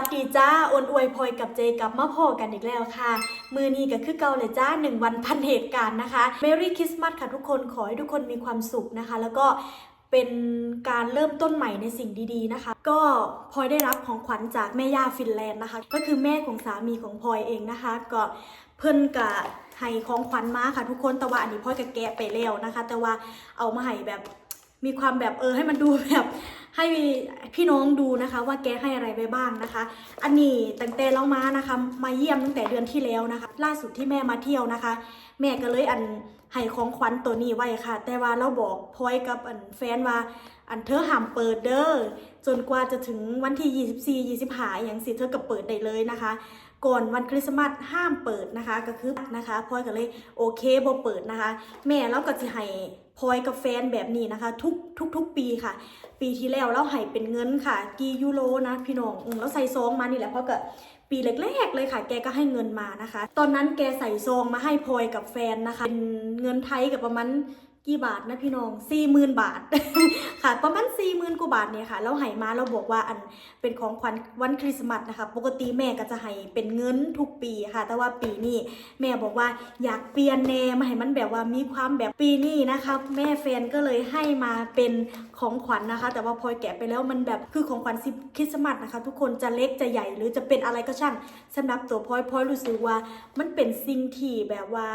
วัสดีจ้าโอนอวยพลอยกับเจกับมาพอกันอีกแล้วค่ะ มือนี้ก็คือเก่าเลยจ้าหนึ่งวันพันเหตุการณ์นะคะ Merry Christmas ค่ะทุกคนขอให้ทุกคนมีความสุขนะคะ แล้วก็เป็นการเริ่มต้นใหม่ในสิ่งดีๆนะคะ ก็พลอยได้รับของขวัญจากแม่ย่าฟินแลนด์นะคะ ก็คือแม่ของสามีของพลอยเองนะคะ ก็เพิ่อนกะให้ของขวัญมาค่ะ ทุกคนแต่ว่าอันนี้พลอยก็แกะไปแล้วนะคะ แต่ว่าเอามาให้แบบ มีความแบบเออให้มันดูแบบให้พี่น้องดูนะคะ ว่าแกให้อะไรไปบ้างนะคะ อันนี้ตั้งแต่เรามานะคะ มาเยี่ยมตั้งแต่เดือนที่แล้วนะคะ ล่าสุดที่แม่มาเที่ยวนะคะ แม่ก็เลยอันให้ของขวัญตัวนี้ไว้ค่ะ แต่ว่าเราบอกพอยกับอันแฟนว่าอันเธอห้ามเปิดเด้อจนกว่าจะถึงวันที่ 24 25อย่างสิเธอก็เปิดได้เลยนะคะ ก่อนวันคริสต์มาสห้ามเปิดนะคะ ก็คือนะคะพลอยก็เลยโอเคบ่เปิดนะคะ แม่เราก็จะให้พลอยกับแฟนแบบนี้นะคะ ทุกทุกทุกปีค่ะ ปีที่แล้วเราให้เป็นเงินค่ะ กี่ยูโรนะพี่น้องอืมแล้วใส่ซองมานี่แหละเพราะก็ปีแรกๆเลยค่ะ แกก็ให้เงินมานะคะ ตอนนั้นแกใส่ซองมาให้พลอยกับแฟนนะคะ เป็นเงินไทยกับประมาณ กี่บาทนะพี่น้องสี่หมื่นบาท ค่ะ ประมาณสี่หมื่นกว่าบาทเนี่ยค่ะแล้วให้มาเราบอกว่าอันเป็นของขวัญวันคริสต์มาสนะคะ ปกติแม่ก็จะให้เป็นเงินทุกปีค่ะ แต่ว่าปีนี้แม่บอกว่าอยากเปลี่ยนแนมาให้มันแบบว่ามีความแบบปีนี้นะคะ แม่แฟนก็เลยให้มาเป็นของขวัญนะคะ แต่ว่าพอยแกะไปแล้วมันแบบคือของขวัญซิคริสต์มาสนะคะ ทุกคนจะเล็กจะใหญ่หรือจะเป็นอะไรก็ช่างสำหรับตัวพลอยพลอยรู้สึกว่ามันเป็นสิ่งที่แบบว่า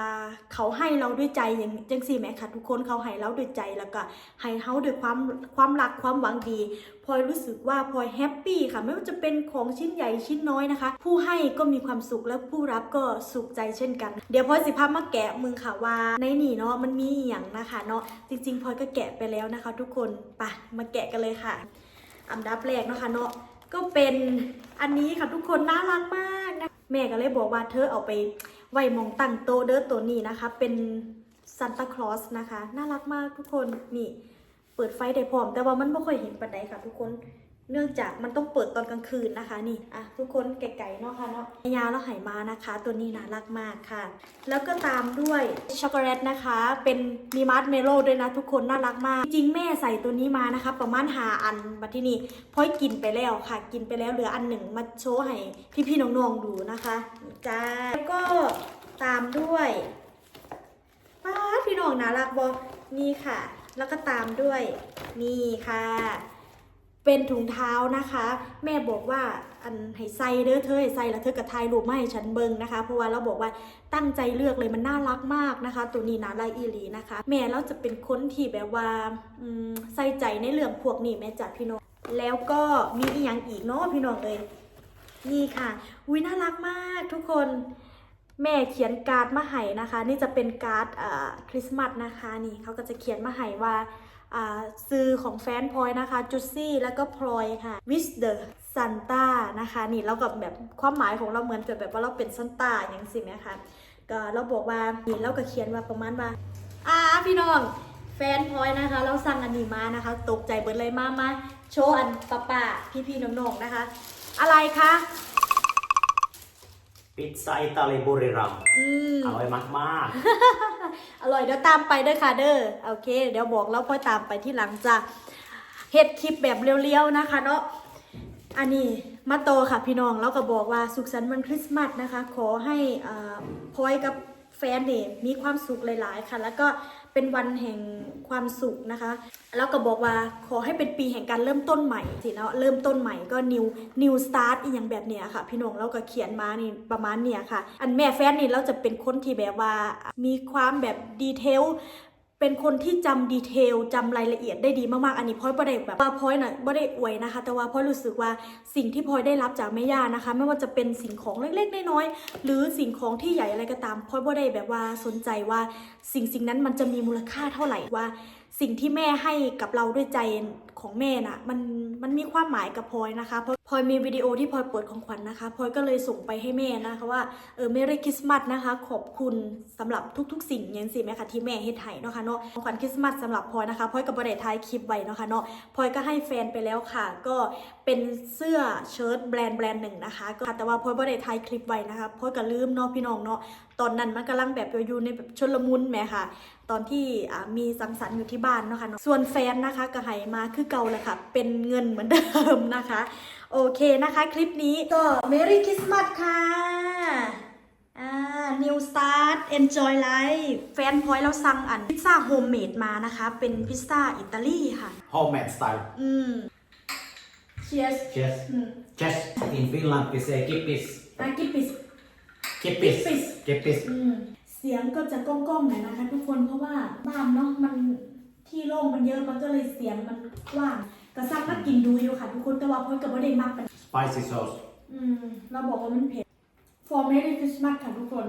เขาให้เราด้วยใจอย่างจังสี่แหม่ค่ะทุกคนเขาให้เราด้วยใจแล้วก็ให้เขาด้วยความความรักความหวังดีพลอยรู้สึกว่าพลอยแฮปปี้ค่ะ ไม่ว่าจะเป็นของชิ้นใหญ่ชิ้นน้อยนะคะ ผู้ให้ก็มีความสุขและผู้รับก็สุขใจเช่นกัน เดี๋ยวพลอยสิพามาแกะมือค่ะว่า ในนี่เนาะมันมีอย่างนะคะเนาะจริงๆพลอยก็แกะไปแล้วนะคะ ทุกคนไปมาแกะกันเลยค่ะ อันดับแรกเนาะคะเนาะก็เป็นอันนี้ค่ะทุกคนน่ารักมากนะแม่ก็เลยบอกว่าเธอเอาไปไว้มองตั้งโตะเด้อตัวนี้นะคะ เป็น ซันตาคลอสนะคะ น่ารักมากทุกคนนี่เปิดไฟได้พร้อม แต่ว่ามันไม่ค่อยเห็นปันไดค่ะ ทุกคนเนื่องจากมันต้องเปิดตอนกลางคืนนะคะ นี่อะทุกคนไก่ๆเนาะค่ะเนาะยาแล้วไหมานะคะ ตัวนี้น่ารักมากค่ะ แล้วก็ตามด้วยช็อกโกแลตนะคะ เป็นมีมาร์ชเมลโล่ด้วยนะทุกคนน่ารักมาก จริงแม่ใส่ตัวนี้มานะคะ ประมาณหาอันมาที่นี่พอยกินไปแล้วค่ะ กินไปแล้วเหลืออันหนึ่งมาโชว์ให้พี่ๆน้องๆดูนะคะจ้าแล้วก็ตามด้วย ป้าพี่น้องน่ารักบอนี่ค่ะ แล้วก็ตามด้วย นี่ค่ะ เป็นถุงเท้านะคะ แม่บอกว่าอันให้ใส่เด้อเธอให้ใส่แล้วเธอก็ถ่ายรูปมาให้ฉันเบิงนะคะ เพราะว่าเราบอกว่าตั้งใจเลือกเลยมันน่ารักมากนะคะ ตัวนี้นะลายอีหลีนะคะ แม่เราจะเป็นคนที่แบบว่าใส่ใจในเรื่องพวกนี้แม่จัดพี่น้องแล้วก็มีอีกอย่างอีกเนาะพี่น้องเลยนี่ค่ะอุ้ยน่ารักมากทุกคน แม่เขียนการ์ดมาให้นะคะ นี่จะเป็นการ์ดคริสต์มาสนะคะนี่เขาก็จะเขียนมาให้ว่าซื้อของแฟนพลอยนะคะจุดซี่แล้วก็พลอยค่ะ with the Santa นะคะ นี่เรากับแบบความหมายของเราเหมือนจะแบบว่าเราเป็นซันต้าอย่างสินะคะก็เราบอกว่านี่เราก็เขียนว่าประมาณว่าอ่าพี่น้องแฟนพลอยนะคะ เราสั่งอันนี้มานะคะ ตกใจเบิดเลยมามาโชว์อันป้าป้าพี่พี่น้องๆนะคะ อะไรคะ พิซซ่าอิตาลีบุรีรัมย์อืม อร่อยมากอร่อยเดี๋ยวตามไปเด้อค่ะเด้อโอเค เดี๋ยวบอกแล้วค่อยตามไปที่หลังจ้ะเฮ็ดคลิปแบบเรียวๆนะคะเนาะอันนี้มาโตค่ะพี่น้องแล้วก็บอกว่าสุขสันต์วันคริสต์มาสนะคะ ขอให้อ่าพลอยกับแฟนเนี่ยมีความสุขหลายๆค่ะ แล้วก็ เป็นวันแห่งความสุขนะคะ แล้วก็บอกว่าขอให้เป็นปีแห่งการเริ่มต้นใหม่สิเนาะเริ่มต้นใหม่ก็ new new start อีกอย่างแบบเนี้ยค่ะ พี่น้องเราก็เขียนมานี่ประมาณเนี้ยค่ะ อันแม่แฟนนี่เราจะเป็นคนที่แบบว่ามีความแบบดีเทล เป็นคนที่จำดีเทลจำรายละเอียดได้ดีมากๆ อันนี้พลอยบ่ได้แบบว่าพลอยน่ะบ่ได้อวยนะคะ แต่ว่าพลอยรู้สึกว่าสิ่งที่พลอยได้รับจากแม่ย่านะคะ ไม่ว่าจะเป็นสิ่งของเล็กๆน้อยๆหรือสิ่งของที่ใหญ่อะไรก็ตามพลอยบ่ได้แบบว่าสนใจว่าสิ่งสิ่งนั้นมันจะมีมูลค่าเท่าไหร่ว่า สิ่งที่แม่ให้กับเราด้วยใจของแม่น่ะมันมันมีความหมายกับพลอยนะคะเพราะพลอยมีวิดีโอที่พลอยเปิดของขวัญนะคะพลอยก็เลยส่งไปให้แม่นะคะว่าเออเมรี่คริสต์มาสนะคะ ขอบคุณสำหรับทุก ๆ สิ่งอย่างสิแม่ค่ะที่แม่เฮ็ดให้เนาะค่ะเนาะของขวัญคริสต์มาสสำหรับพลอยนะคะพลอยกับบริษัทท้ายคลิปไว้เนาะค่ะเนาะพลอยก็ให้แฟนไปแล้วค่ะ ก็เป็นเสื้อเชิ้ตแบรนด์แบรนด์หนึ่งนะคะก็แต่ว่าพลอยบริษัทท้ายคลิปไว้นะคะพลอยก็ลืมเนาะพี่น้องเนาะตอนนั้นมันกำลังแบบอยู่ในแบบชนลมุนแหมค่ะ ตอนที่อ่ามีสังสรรค์อยู่ที่บ้านเนาะค่ะส่วนแฟนนะคะก็ให้มาคือเก่าเลยค่ะ เป็นเงินเหมือนเดิมนะคะ โอเคนะคะ คลิปนี้ก็ Merry Christmas ค่ะอ่า New Start Enjoy Life แฟนพอยเราสั่งอันพิซซ่าโฮมเมดมานะคะ เป็นพิซซ่าอิตาลีค่ะ Homemade style. อืม Cheers Yes. อืม Yes. In Finland we say kippis. อากิปิส Kippis. Kippis. Kippis. อืม เสียงก็จะก้องๆหน่อยนะคะ ทุกคนเพราะว่าบ้านเนาะมันที่โล่งมันเยอะมันก็เลยเสียงมันกว้างกระซังก็กินดูอยู่ค่ะ ทุกคนแต่ว่าเพิ่นก็บ่ได้มักเป็น Spicy sauce. อืมเราบอกว่ามันเผ็ด For Merry Christmas ค่ะทุกคน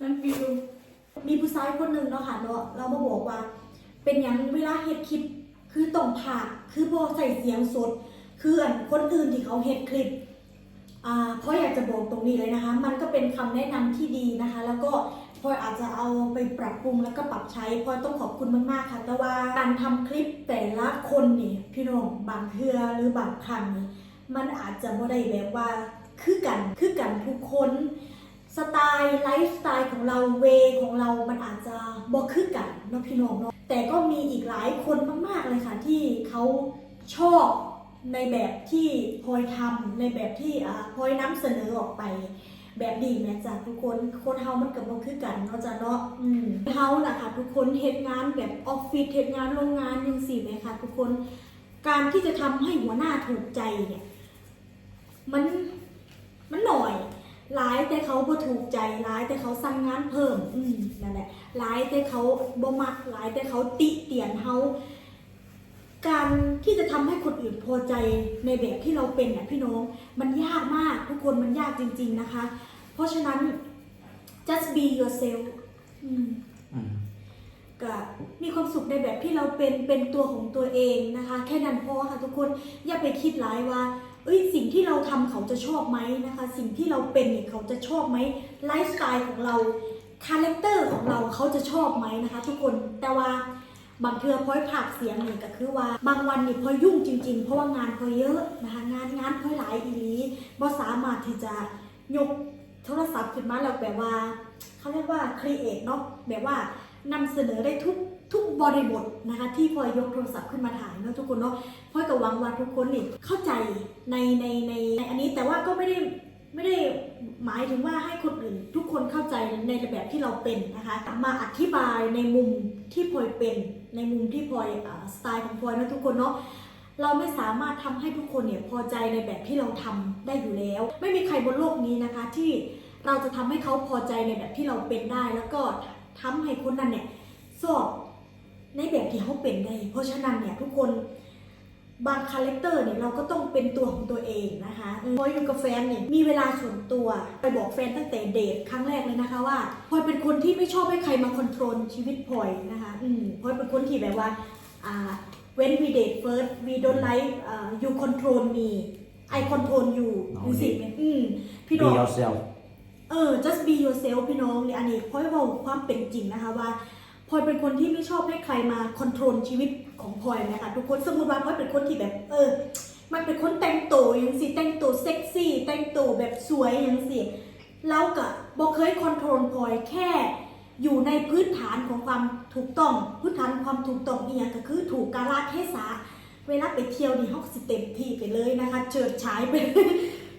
นั่นฟิวมีผู้ชายคนหนึ่งเนาะค่ะเนาะเรามาบอกว่า เป็นอย่างเวลาเฮ็ดคลิปคือต้องผ่ากคือพอใส่เสียงสด คืออันคนอื่นที่เขาเฮ็ดคลิปอ่า เพราะอยากจะบอกตรงนี้เลยนะคะ มันก็เป็นคำแนะนำที่ดีนะคะ แล้วก็พอยอาจจะเอาไปปรับปรุงแล้วก็ปรับใช้พอยต้องขอบคุณมากๆค่ะแต่ว่าการทำคลิปแต่ละคนนี่พี่น้องบางเทือหรือบางครั้งนี่มันอาจจะไม่ได้แบบว่าคือกันคือกันทุกคนสไตล์ไลฟ์สไตล์ของเราเวของเรามันอาจจะบ่คือกันเนาะพี่น้องเนาะแต่ก็มีอีกหลายคนมากๆเลยค่ะที่เขาชอบ ในแบบที่พลอยทำในแบบที่อ่าพลอยนำเสนอออกไป แบบดีแม่จ้ะทุกคนคนเฮามันกับบ่คือกันเนาะจ้ะเนาะอืมเฮาน่ะค่ะทุกคนเฮ็ดงานแบบออฟฟิศเฮ็ดงานโรงงานจังซี่แหมค่ะทุกคนการที่จะทำให้หัวหน้าถูกใจเนี่ยมันมันหน่อยหลายแต่เขาบ่ถูกใจหลายแต่เขาสั่งงานเพิ่ม อืมนั่นแหละหลายแต่เขาบ่มักหลายแต่เขาติเตียนเฮา การที่จะทำให้คนอื่นพอใจในแบบที่เราเป็นน่ะพี่น้อง มันยากมากทุกคนมันยากจริง ๆนะคะ เพราะฉะนั้น just be yourself ก็มีความสุขในแบบที่เราเป็นเป็นตัวของตัวเองนะคะ แค่นั้นพอค่ะทุกคนอย่าไปคิดหลายว่าเอ้ยสิ่งที่เราทำเขาจะชอบไหมนะคะ สิ่งที่เราเป็นเนี่ยเขาจะชอบไหมไลฟ์สไตล์ของเราคาแรคเตอร์ของเราเขาจะชอบไหมนะคะ ทุกคนแต่ว่า บางเทือพลอยผากเสียงเนี่ก็คือว่า บางวันนี่พลอยยุ่งจริง ๆ เพราะว่างานพลอยเยอะนะคะงานงานพลอยหลายอีลีบ่สามารถที่จะยกโทรศัพท์ขึ้นมาแล้วแบบว่าเขาเรียกว่าครีเอทเนาะแบบว่านำเสนอได้ทุกทุกบริบทนะคะที่พลอยยกโทรศัพท์ขึ้นมาถ่ายเนาะทุกคนเนาะพลอยก็หวังว่าทุกคนนี่เข้าใจในในในในอันนี้แต่ว่าก็ไม่ได้ ไม่ได้หมายถึงว่าให้คนอื่น ทุกคนเข้าใจในแบบที่เราเป็นนะคะมาอธิบายในมุมที่พลอยเป็น ในมุมที่พลอยสไตล์ของพลอยนะทุกคนเนาะเราไม่สามารถทำให้ทุกคนเนี่ยพอใจในแบบที่เราทำได้อยู่แล้ว ไม่มีใครบนโลกนี้นะคะที่เราจะทำให้เขาพอใจในแบบที่เราเป็นได้ แล้วก็ทำให้คนนั้นเนี่ยสอบในแบบที่เขาเป็นได้ เพราะฉะนั้นเนี่ยทุกคน บางคาแรคเตอร์เนี่ยเราก็ต้องเป็นตัวของตัวเองนะคะพออยู่กับแฟนเนี่ยมีเวลาส่วนตัวไปบอกแฟนตั้งแต่เดทครั้งแรกเลยนะคะว่าพลอยเป็นคนที่ไม่ชอบให้ใครมาคอนโทรลชีวิตพลอยนะคะอืมพลอยเป็นคนที่แบบว่าอ่า when we date first we don't like uh, you control me I control you ดูสิอืมพี่ Be ดอก yourself. เออ just be yourself พี่น้องเนี่ยอันนี้พลอยบอกความเป็นจริงนะคะว่า พลอยเป็นคนที่ไม่ชอบให้ใครมาคอนโทรลชีวิตของพลอยนะคะทุกคนสมมติว่าพลอยเป็นคนที่แบบ เออ มันเป็นคนแต่งตัวอย่างสิแต่งตัวเซ็กซี่ แต่งตัวแบบสวยอย่างสิเราก็บอกเคยคอนโทรลพลอยแค่อยู่ในพื้นฐานของความถูกต้องพื้นฐานความถูกต้องเนี่ยก็คือถูกกาลเทศะเวลาไปเที่ยวนี่เขาสิเต็มที่ไปเลยนะคะ เจิดฉายไป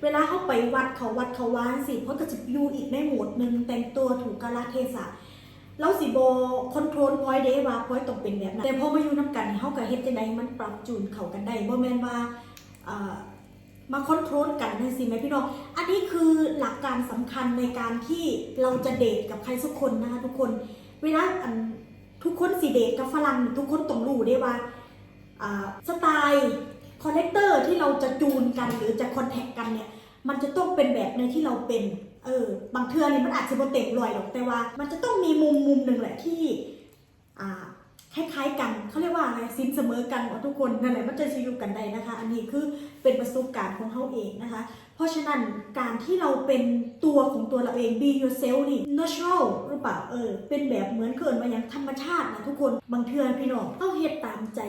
เวลาเขาไปวัดเขาวัดเขาวานสิเพราะก็จะอยู่อีกในโหมดหนึ่งแต่งตัวถูกกาลเทศะ แล้วสิโบคอนโทรลพอยเดว่าพอยต้องเป็นแบบนั้นแต่พอมาอยู่น้ำกันเขาก็เฮ็ดจังไดมันปรับจูนเข้ากันได้บ่แม่นว่ามาคอนโทรลกันนั่นสิแม่พี่น้อง อันนี้คือหลักการสำคัญในการที่เราจะเดทกับใครสักคนนะคะทุกคน เวลาอันทุกคนสิเดทกับฝรั่งทุกคนต้องรู้ได้ว่าอ่าสไตล์คอนเนคเตอร์ที่เราจะจูนกันหรือจะคอนแทคกันเนี่ย มันจะต้องเป็นแบบในที่เราเป็น เออบางเทือนี่มันอาจจะโบเต็มรอยหรอกแต่ว่า มันจะต้องมีมุมมุมหนึ่งแหละที่อ่าคล้ายๆกันเขาเรียกว่าอะไรซิมเสมอกันหมดทุกคนนั่นแหละมันจะชีอยู่กันได้นะคะ อันนี้คือเป็นประสบการณ์ของเขาเองนะคะ เพราะฉะนั้นการที่เราเป็นตัวของตัวเราเอง be yourself นี่ natural หรือเปล่าเออ เป็นแบบเหมือนเกินมาอย่างธรรมชาตินะทุกคนบางเทือพี่น้องเขาเฮ็ดตามใจ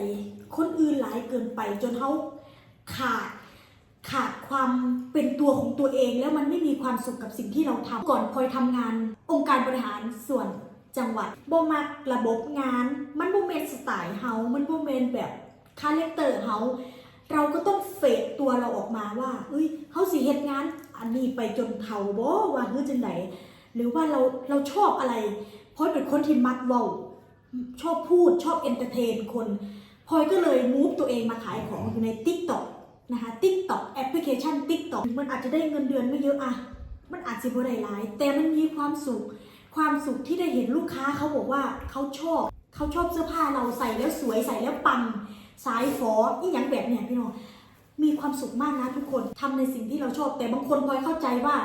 คนอื่นหลายเกินไปจนเขาขาด ขาดความเป็นตัวของตัวเอง แล้วมันไม่มีความสุขกับสิ่งที่เราทำก่อนพลอยทำงาน องค์การบริหารส่วนจังหวัดบ่มักระบบงาน มันบ่แม่นสไตล์เฮา มันบ่แม่นแบบคาแรคเตอร์เฮาเราก็ต้องเฟดตัวเราออกมาว่าเอ้ยเฮาสิเฮ็ดงานอันนี้ไปจนเฒ่าบ่ว่าคือจังไดหรือว่าเราเราชอบอะไรพราะเป็นคนที่มักเว้าชอบพูดชอบเอนเตอร์เทนคนพลอยก็เลยมูฟตัวเองมาขายของอยู่ใน TikTok นะคะ TikTok แอปพลิเคชัน TikTok มันอาจจะได้เงินเดือนไม่เยอะอะมันอาจจะบ่ได้หลาย แต่มันมีความสุข ความสุขที่ได้เห็นลูกค้าเขาบอกว่าเขาชอบเขาชอบเสื้อผ้าเราใส่แล้วสวยใส่แล้วปัง สายฟออีหยังแบบเนี่ยพี่น้องมีความสุขมากนะทุกคนทำในสิ่งที่เราชอบ แต่บางคนพลอยเข้าใจว่า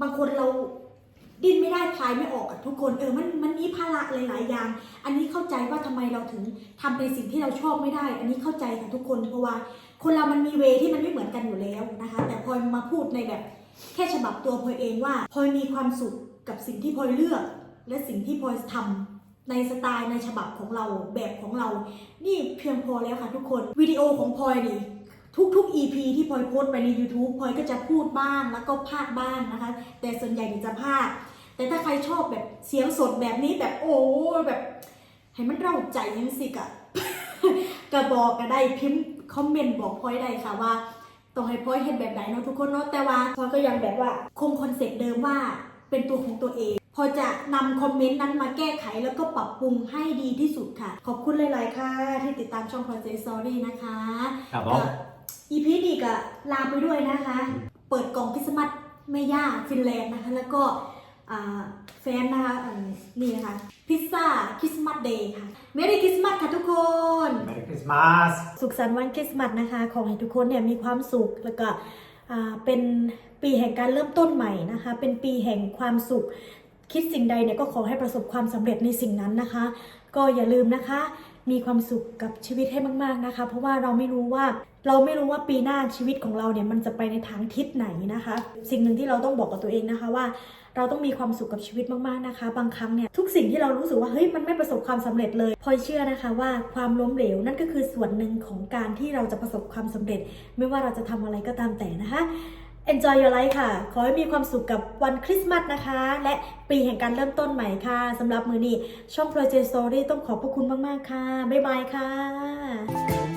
บางคนเราดิ้นไม่ได้คลายไม่ออกอะทุกคนเออมันมันมีภาระหลาย ๆ อย่าง อันนี้เข้าใจว่าทำไมเราถึงทำในสิ่งที่เราชอบไม่ได้ อันนี้เข้าใจค่ะทุกคนเพราะว่า คนเรามันมีเวที่มันไม่เหมือนกันอยู่แล้วนะคะ แต่พลอยมาพูดในแบบแค่ฉบับตัวพลอยเองว่าพลอยมีความสุขกับสิ่งที่พลอยเลือก และสิ่งที่พลอยทำในสไตล์ในฉบับของเราแบบของเรา นี่เพียงพอแล้วค่ะทุกคนวิดีโอของพลอยนี่ทุกๆ EP ที่พลอยโพสไปใน YouTube พลอยก็จะพูดบ้างแล้วก็พากบ้างนะคะ แต่ส่วนใหญ่จะพากแต่ถ้าใครชอบแบบเสียงสดแบบนี้แบบโอ้แบบให้มันเร่าใจยังสิกะ ก็บอกก็ได้พิมพ์คอมเมนต์บอกพลอยได้ค่ะว่าต้องให้พลอยเห็นแบบไหนเนาะทุกคนเนาะแต่ว่าพลอยก็ยังแบบว่าคงคอนเซ็ปต์เดิมว่าเป็นตัวของตัวเองพอจะนำคอมเมนต์นั้นมาแก้ไขแล้วก็ปรับปรุงให้ดีที่สุดค่ะ ขอบคุณหลาย ๆ ค่ะ ที่ติดตามช่อง Project Story นะคะครับผก็มอีพีนี้ก็ลาไปด้วยนะคะ เปิดกล่องคริสต์มาสแม่ย่าฟินแลนด์นะคะ แล้วก็อ่า แฟนนะคะอันนี่นะคะพิซซ่าคริสต์มาสเดย์ค่ะเมรี่คริสต์มาสค่ะทุกคน Merry Christmas สุขสันต์วันคริสต์มาสนะคะขอให้ทุกคนเนี่ยมีความสุขแล้วก็อ่าเป็นปีแห่งการเริ่มต้นใหม่นะคะ เป็นปีแห่งความสุข คิดสิ่งใดเนี่ยก็ขอให้ประสบความสำเร็จในสิ่งนั้นนะคะ ก็อย่าลืมนะคะ มีความสุขกับชีวิตให้มากๆนะคะ เพราะว่าเราไม่รู้ว่าเราไม่รู้ว่าปีหน้าชีวิตของเราเนี่ยมันจะไปในทางทิศไหนนะคะ สิ่งหนึ่งที่เราต้องบอกกับตัวเองนะคะว่า เราต้องมีความสุขกับชีวิตมากๆนะคะ บางครั้งเนี่ยทุกสิ่งที่เรารู้สึกว่าเฮ้ยมันไม่ประสบความสำเร็จเลยพอยเชื่อนะคะว่าความล้มเหลวนั่นก็คือส่วนหนึ่งของการที่เราจะประสบความสำเร็จ ไม่ว่าเราจะทำอะไรก็ตามแต่นะคะ Enjoy your life ค่ะ ขอให้มีความสุขกับวันคริสต์มาสนะคะ และปีแห่งการเริ่มต้นใหม่ค่ะสำหรับมือนี้ช่อง Project Story ต้องขอบพระคุณมาก ๆ ค่ะ บ๊ายบายค่ะ